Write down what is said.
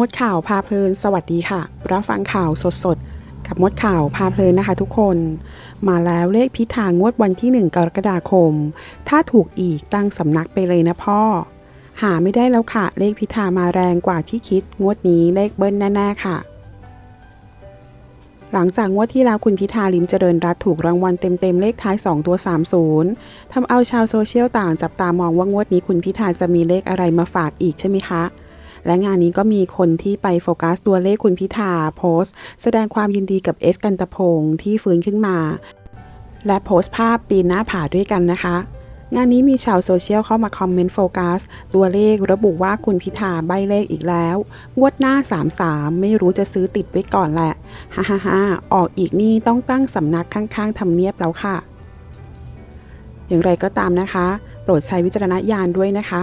มดข่าวพาเพลิน สวัสดีค่ะ รับฟังข่าวสดๆ กับมดข่าวพาเพลินนะคะทุกคน มาแล้วเลขพิธางวดวันที่ 1 กรกฎาคม ถ้าถูกอีกตั้งสำนักไปเลยนะพ่อ หาไม่ได้แล้วค่ะ เลขพิธามาแรงกว่าที่คิด งวดนี้เลขเบิ้ลแน่ๆค่ะ หลังจากงวดที่แล้วคุณพิธาลิมเจริญรัตถูกรางวัลเต็มๆเลขท้าย 2 ตัว 30ทำเอาชาวโซเชียลต่างจับตามองว่างวดนี้คุณพิธาจะมีเลขอะไรมาฝากอีกใช่ไหมคะ และงานนี้ก็มีคนที่ไปโฟกัสตัวเลขคุณพิธาโพสต์ แสดงความยินดีกับเอสกันตะพงศ์ที่ฟื้นขึ้นมา และโพสต์ภาพปีนหน้าผาด้วยกันนะคะ งานนี้มีชาวโซเชียลเข้ามาคอมเมนต์โฟกัส ตัวเลขระบุว่าคุณพิธาใบเลขอีกแล้ว งวดหน้า 33 ไม่รู้จะซื้อติดไว้ก่อนแหละฮ่าฮ่าฮ่าออกอีกนี่ต้องตั้งสำนักข้างๆทำเนียบแล้วค่ะ อย่างไรก็ตามนะคะ โปรดใช้วิจารณญาณด้วยนะคะ